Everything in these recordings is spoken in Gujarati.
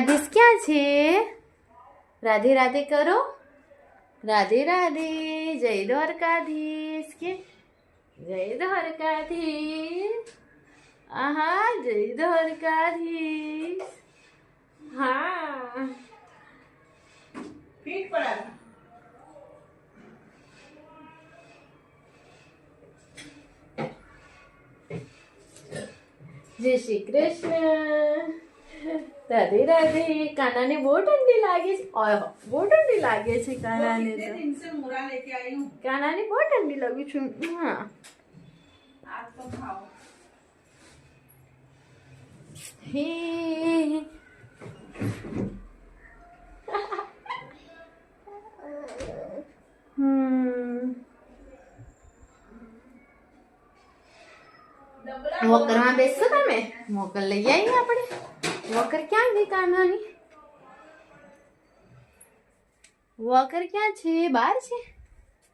રાધેશ ક્યાં છે રાધે રાધે કરો રાધે રાધે જય દ્વારકાધીશ કે જય દ્વારકાધીશ આહા જય દ્વારકાધીશ હા ફીટ પડા જય શ્રી કૃષ્ણ રાધે રાધે કાનાને બહુ ઠંડી લાગે છે. ઓય બહુ ઠંડી લાગે છે કાનાને તો. કાનાને બહુ ઠંડી લાગી છું. હા. હે. વોકરમાં બેસશો તમે. મોકલ લઈ આવીએ આપણે. વોકર ક્યાં ગઈ કાનાની? વોકર ક્યાં છે? બહાર છે?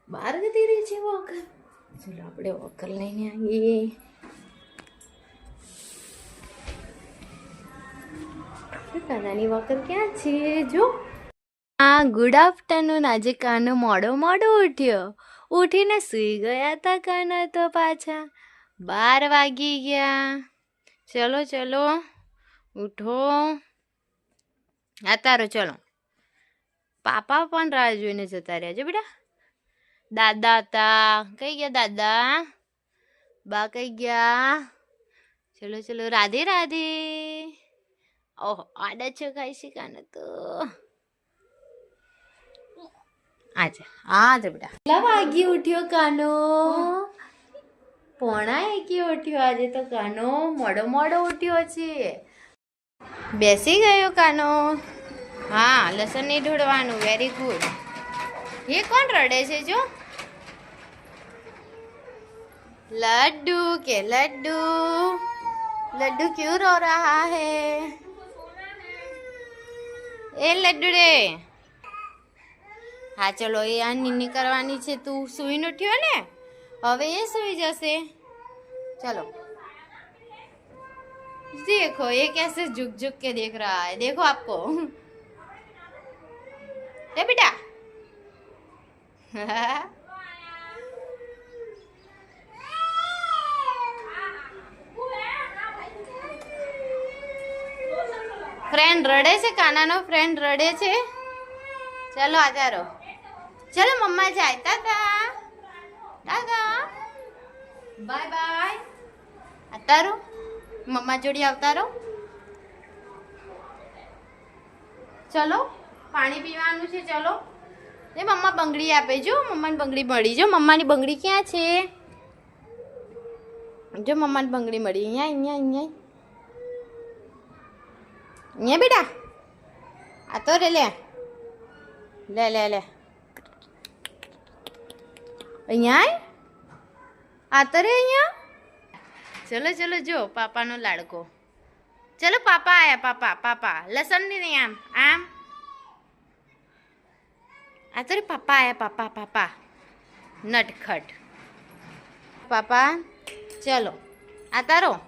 બહાર જતી રહી છે વોકર. ચલો, આપણે વોકર લઈને આવીએ. કાનાની વોકર ક્યાં છે? જો. આ ગુડ આફ્ટરનૂન આજે કાનો મોડો મોડો ઉઠ્યો. ઉઠીને સૂઈ ગયા હતા કાના તો પાછા. બાર વાગી ગયા. ચલો ચલો. ઉઠો. તારો ચલો. પાપા પણ રાહ જોઈને જતા રહ્યા છે બેટા. દાદા હતા. કઈ ગયા દાદા? બા કઈ ગયા? ચલો ચલો. રાધે રાધે. ઓહો, આડા છો ખાઈ કાને તો. આજે આજે બેટા. કેટલા વાગી ઉઠ્યો કાનો? પોણા એકી ઉઠ્યો આજે તો કાનો. મોડો મોડો ઉઠ્યો છે. બેસી ગયો કાનો? હા લસણ નહીં ઢોળવાનું વેરી ગુડ એ કોણ રડે છે જો? લડ્ડુ કે લડ્ડુ? લડ્ડુ ક્યુ રો રહા હે? એ લડ્ડુ રે. હા, ચલો, એ આ નીની કરવાની છે. તું સૂઈ ઉઠ્યો ને? હવે એ સુઈ જશે. ચલો. देखो ये कैसे झुक झुक के देख रहा है देखो आपको ए बेटा ફ્રેન્ડ રડે છે કાનાનો ફ્રેન્ડ રડે છે ચલો આજારો ચલો મમ્મા જાય ટાટા ટાટા બાય બાય અતારો મમ્મા જોડે આવતારો ચલો, પાણી પીવાનું છે, ચલો. એ મમ્મા બંગડી આપે, જો, મમ્માની બંગડી મળી. જો, મમ્માની બંગડી ક્યાં છે? જો, મમ્માની બંગડી મળી. અહીંયા અહીંયા અહીંયા. અહીંયા બેટા. આ તો રે, લે. લે લે લે. અહીંયા? આ તો રે, અહીંયા. ચલો ચલો, જો, પાપાનો લાડકો. ચલો, પાપા આયા, પાપા પાપા. લસણની નહીં આમ આમ. આ તો પાપા આયા, પાપા પાપા. નટખટ. પાપા, ચલો, આ તારો.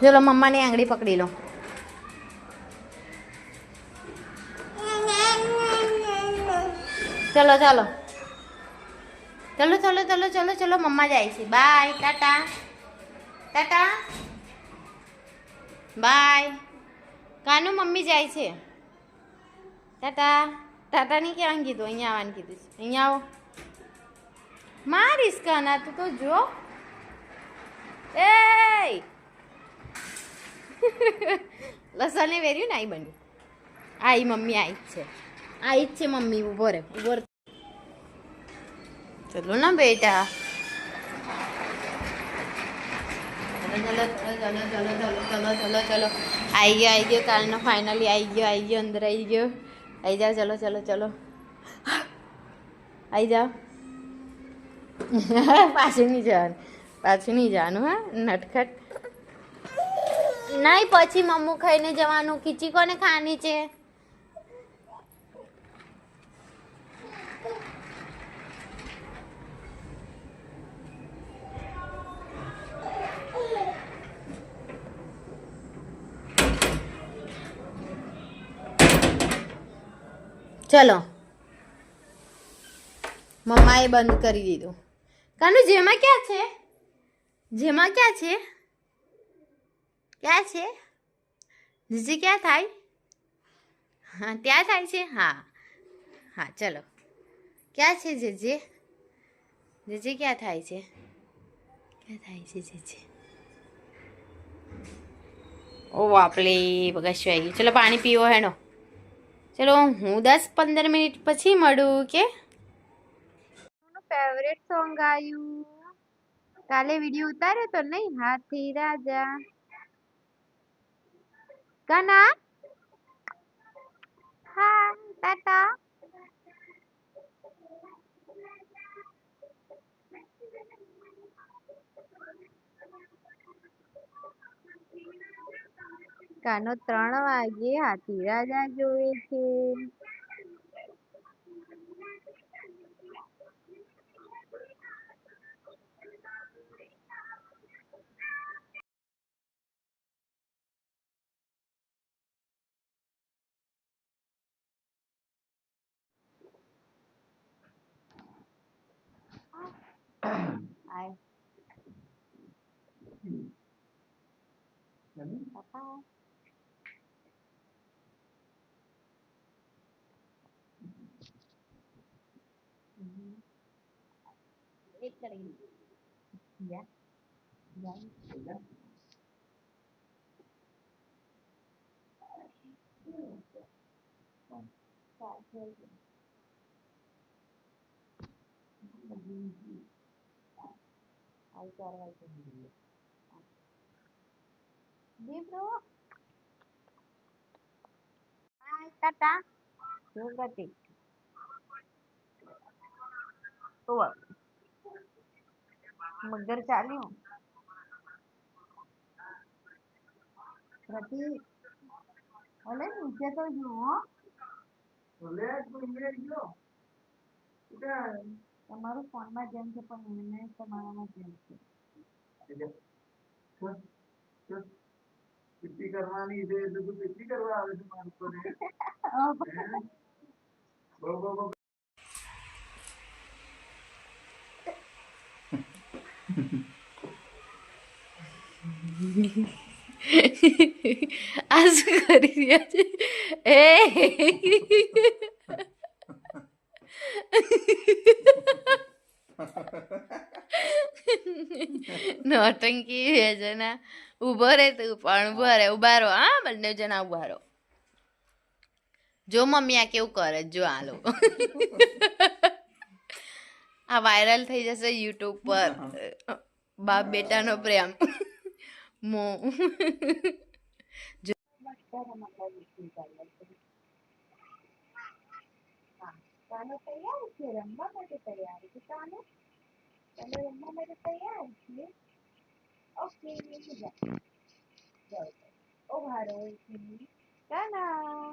ચલો, મમ્માની આંગળી પકડી લો. ચલો, ચાલો. ચલો ચલો ચલો ચલો ચલો, મમ્મા જાય છે. Bye tata. Tata. Bye Kanu mummy જાય છે. ટાટા. ટાટા ની ક્યાં કીધું? અહીંયા આવવાનું કીધું છે. અહીંયા આવો. મારીશ કાના તું તો જો. એ લસણ ને વેર્યું ને, આઈ બન્યું આઈ, મમ્મી, આઈ જ છે. આઈ જ છે, મમ્મી, ઊભો રે ઊભો રે ચલો ના બેટા. ચલો ચલો ચલો ચલો ચલો ચલો ચલો આવી ગયો આવી ગયો, કાલનો ફાઇનલી આવી ગયો આવી ગયો, અંદર આવી ગયો. આવી જાઓ, ચલો ચલો ચલો. આવી જાઓ. પાછું નહીં જવાનું. પાછું નહીં જવાનું, હા? નટખટ. નહીં, પછી મમ્મુ ખાઈને જવાનું. ખીચી કોને ખાવાની છે? ચલો. મમ્માએ બંધ કરી દીધું. કાનુ, જેમાં ક્યાં છે? જેમાં ક્યાં છે? ક્યાં છે? જીજી, ક્યાં થાય? હા, ત્યાં થાય છે? હા. હા, ચલો. ક્યાં છે જેજે? જેજે, ક્યાં થાય છે? ક્યાં થાય છે જેજે? ઓ બાપલે બગાશ આવી ગયું. ચલો, પાણી પીવો હેનો ચલો હું દસ પંદર મિનિટ પછી મળું કે ફેવરેટ સોંગ આવ્યું કાલે વીડિયો ઉતાર્યો તો નહીં? હાથી રાજા. કના? હા, ટાટા. કાનો ત્રણ વાગે હાથી રાજા જોવે છે Bye. પપ્પા એક કરી યા યા આઈ ચાર વાગે દીપડો હાય ટાટા શું કરતી ઓવા મગર ચાલ્યું. પ્રતિ ઓલે નીચે તો જુઓ તમારું ફોનમાં જેમ છે પણ એને તમારામાં જેમ છે. પીટી કરવાની છે એટલે તું કરવા આવે છે મારી બહુ બહુ આ શું કરી રહ્યા છે. એ. નોટંકી છે જના. ઊભો રે તું પણ ઊભો રે ઊભા રહો હા, બંને જણા ઊભા રહો જો મમ્મી આ કેવું કરે, જો આ લોકો આ વાયરલ થઈ જશે યુટ્યુબ પર. બાપ બેટાનો પ્રેમ. મો. તૈયાર છે રમવા માટે તૈયાર છે કાનો તમે રમવા માટે તૈયાર છે ઓકે જાઓ ઊભા રહો કાના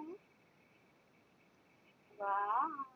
વાહ.